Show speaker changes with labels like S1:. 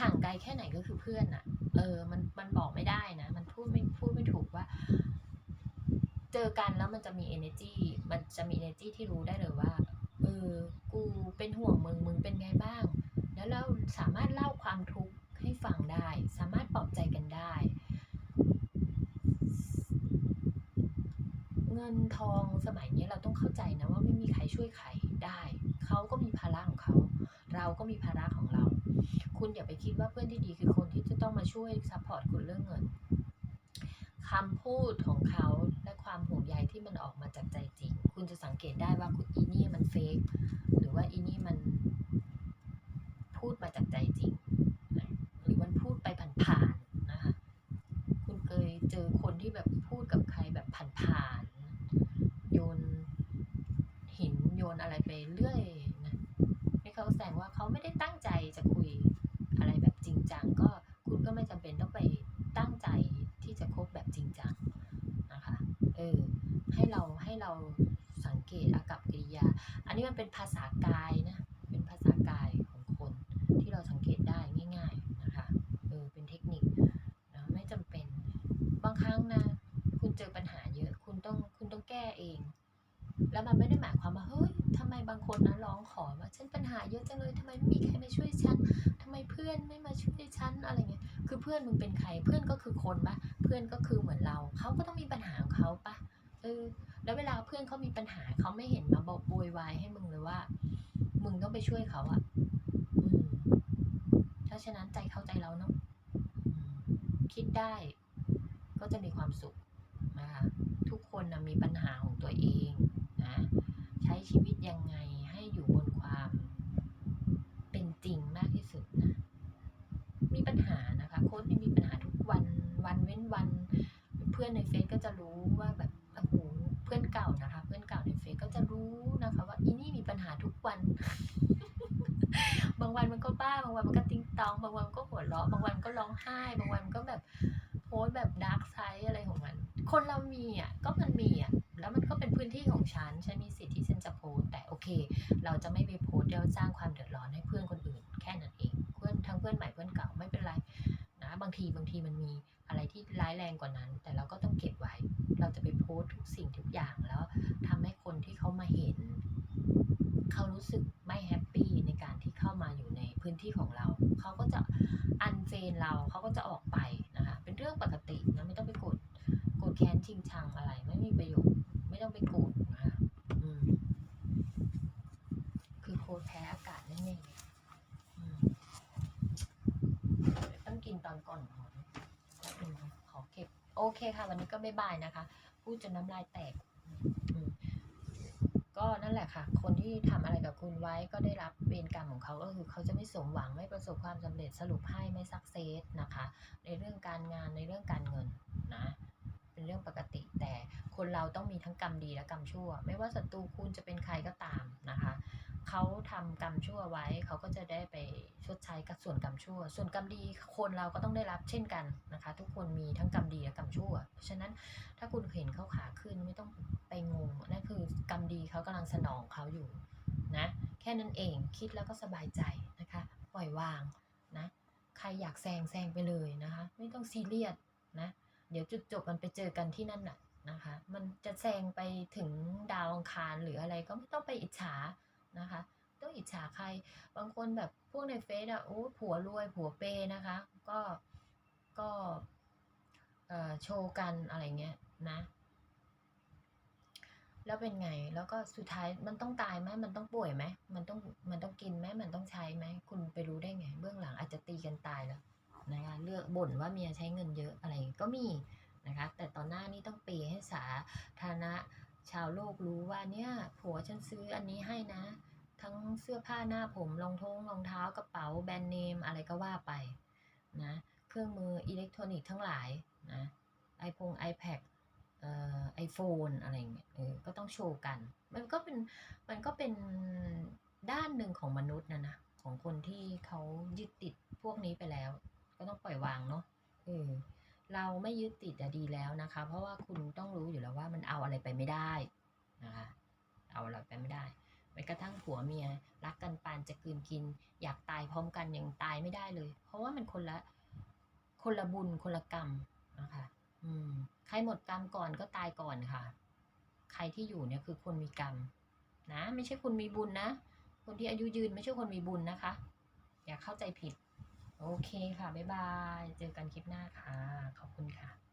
S1: ห่างไกลแค่ไหนก็คือเพื่อนอะเออ มันมันบอกไม่ได้นะ มันพูดไม่พูดไม่ถูกว่า เจอกันแล้วมันจะมี energy มันจะมี energy ที่รู้ได้เลยว่าเออ กูเป็นห่วงมึง มึงเป็นไงบ้าง แล้วเราสามารถเล่าความทุกข์ให้ฟังได้ สามารถปลอบใจกันได้ เงินทองสมัยนี้เราต้องเข้าใจนะว่าไม่มีใครช่วยใครได้ เขาก็มีภาระของเขา เราก็มีภาระของเรา คุณอย่าไปคิดว่าเพื่อนที่ดีคือคนที่จะต้องมาช่วยซัพพอร์ตคุณเรื่องเงินคำพูดของเขาและความห่วงใยที่มันออกมาจากใจจริง คุณจะสังเกตได้ว่าคุณอีนี่มันเฟกหรือว่าอีนี่มันพูดมาจากใจจริง หรือมันพูดไปผ่านๆนะคะ คุณเคยเจอคนที่แบบพูดกับใครแบบผ่านๆโยนหิ นโยนอะไรไปเรื่อยนะให้เขาแสดงว่าเขาไม่ได้ตั้งใจจะคุยอะไรแบบจริงจังก็คุณก็ไม่จำเป็นต้องไปตั้งใจที่จะคบแบบจริงจังนะคะเออให้เราให้เราสังเกตอากับกิริยา อันนี้มันเป็นภาษากายนะเป็นภาษากายของคนที่เราสังเกตได้ง่าย ๆนะคะเออเป็นเทคนิคนะไม่จำเป็นบางครั้งนะคุณเจอปัญหาเยอะคุณต้องคุณต้องแก้เอง แล้วมันไม่ได้หมายความว่าเฮ้ย ทำไมบางคนนะร้องขอว่าฉันปัญหาเยอะจังเลยทำไมไม่มีใครมาช่วยฉันทำไมเพื่อนไม่มาช่วยฉันอะไรเงี้ยคือเพื่อนมึงเป็นใครเพื่อนก็คือคนปะเพื่อนก็คือเหมือนเราเขาก็ต้องมีปัญหาของเขาปะเออแล้วเวลาเพื่อนเขามีปัญหาเขาไม่เห็นมาบอกโวยวายให้มึงเลยว่า มึงต้องไปช่วยเขาอะอืมถ้าฉะนั้นใจเข้าใจเราเนาะคิดได้ก็จะมีความสุขนะคะทุกคนนะมีปัญหาของตัวเองนะ ช้ชีวิตยังไงให้อยู่บนความเป็นจริงมากที่สุดนะ มีปัญหานะคะ โค้ดไม่มีปัญหาทุกวันวันเว้นวัน เพื่อนในเฟซก็จะรู้ว่าแบบโอ้โหเพื่อนเก่านะคะ เพื่อนเก่าในเฟซก็จะรู้นะคะ ว่าอีนี่มีปัญหาทุกวัน บางวันมันก็บ้า บางวันมันก็ติ้งตอง บางวันมันก็หัวเราะ บางวันก็ร้องไห้ บางวันมันก็แบบโพสแบบดาร์กไซด์อะไรของมัน คนเรามีอะ ก็มันมีอะ แล้วมันก็เป็นพื้นที่ของฉัน ฉันมีสิทธิ์ที่ เคเราจะไม่ไปโพสต์แล้วสร้างความเดือดร้อนให้เพื่อนคนอื่น แค่นั้นเอง เพื่อนทั้งเพื่อนใหม่เพื่อนเก่าไม่เป็นไรนะบางทีบางทีมันมีอะไรที่ร้ายแรงกว่านั้น แต่เราก็ต้องเก็บไว้ เราจะไปโพสต์ทุกสิ่งทุกอย่างแล้วทำให้คนที่เขามาเห็น เขารู้สึกไม่แฮปปี้ในการที่เข้ามาอยู่ในพื้นที่ของเรา เขาก็จะอันเฟนเราเขาก็จะออกไปนะคะเป็นเรื่องปกตินะไม่ต้องไปโกรธโกรธแค้นชิงชังอะไร ไม่มีประโยชน์ไม่ต้องไปโกรธนะคะอืม คือโคตรแพ้อากาศนั่นเองอืมต้องกินตอนก่อนนอนแป๊บนึงนะขอเก็บ โอเคค่ะ วันนี้ก็บ๊ายบายนะคะ พูดจนน้ำลายแตก ก็นั่นแหละค่ะ คนที่ทำอะไรกับคุณไว้ก็ได้รับเวรกรรมของเขาก็คือเขาจะไม่สมหวังไม่ประสบความสำเร็จสรุปให้ไม่สักเซสนะคะ ในเรื่องการงานในเรื่องการเงินนะเป็นเรื่องปกติแต่คนเราต้องมีทั้งกรรมดีและกรรมชั่ว ไม่ว่าศัตรูคุณจะเป็นใครก็ตามนะคะ เขาทำกรรมชั่วไว้ เขาก็จะได้ไปชดใช้กับส่วนกรรมชั่ว ส่วนกรรมดีคนเราก็ต้องได้รับเช่นกันนะคะ ทุกคนมีทั้งกรรมดีและกรรมชั่ว เพราะฉะนั้นถ้าคุณเห็นเขาขาขึ้นไม่ต้องไปงงนั่นคือกรรมดีเขากำลังสนองเขาอยู่นะแค่นั้นเองคิดแล้วก็สบายใจนะคะปล่อยวางนะใครอยากแซงแซงไปเลยนะคะ ไม่ต้องซีเรียสนะเดี๋ยวจุดจบมันไปเจอกันที่นั่นน่ะนะคะ มันจะแซงไปถึงดาวอังคารหรืออะไรก็ไม่ต้องไปอิจฉา นะคะ ต้องอิจฉาใคร บางคนแบบพวกในเฟซอะโอ้ผัวรวยผัวเปย์นะคะ ก็ก็โชว์กันอะไรเงี้ยนะ แล้วเป็นไงแล้วก็สุดท้ายมันต้องตายไหมมันต้องป่วยไหมมันต้องมันต้องกินไหมมันต้องใช้ไหมคุณไปรู้ได้ไง เบื้องหลังอาจจะตีกันตายแล้วนะคะเลือกบ่นว่าเมียใช้เงินเยอะอะไรก็มีนะคะ แต่ตอนหน้านี่ต้องเปให้สาธารณะ ชาวโลกรู้ว่าเนี่ยผัวฉันซื้ออันนี้ให้นะ ทั้งเสื้อผ้าหน้าผมรองท้องรองเท้ากระเป๋าแบรนด์เนมอะไรก็ว่าไปนะเครื่องมืออิเล็กทรอนิกส์ทั้งหลายนะไอพง iPad เอ่อไอโฟนอะไรเงี้ยเออก็ต้องโชว์กัน มันก็เป็นมันก็เป็นด้านหนึ่งของมนุษย์นะนะของคนที่เขายึดติดพวกนี้ไปแล้ว ก็ต้องปล่อยวางเนาะเออเราไม่ยึดติดอะดีแล้วนะคะ เพราะว่าคุณต้องรู้ ไปไม่ได้นะคะเอาอะไรไปไม่ได้แม้กระทั่งผัวเมียรักกันปานจะกลืนกิน อยากตายพร้อมกันยังตายไม่ได้เลย เพราะว่ามันคนละคนละบุญคนละกรรมนะคะอืมใครหมดกรรมก่อนก็ตายก่อนค่ะ ใครที่อยู่เนี่ยคือคนมีกรรมนะไม่ใช่คนมีบุญนะ คนที่อายุยืนไม่ใช่คนมีบุญนะคะ อย่าเข้าใจผิด โอเคค่ะ บ๊ายบาย เจอกันคลิปหน้าค่ะ ขอบคุณค่ะ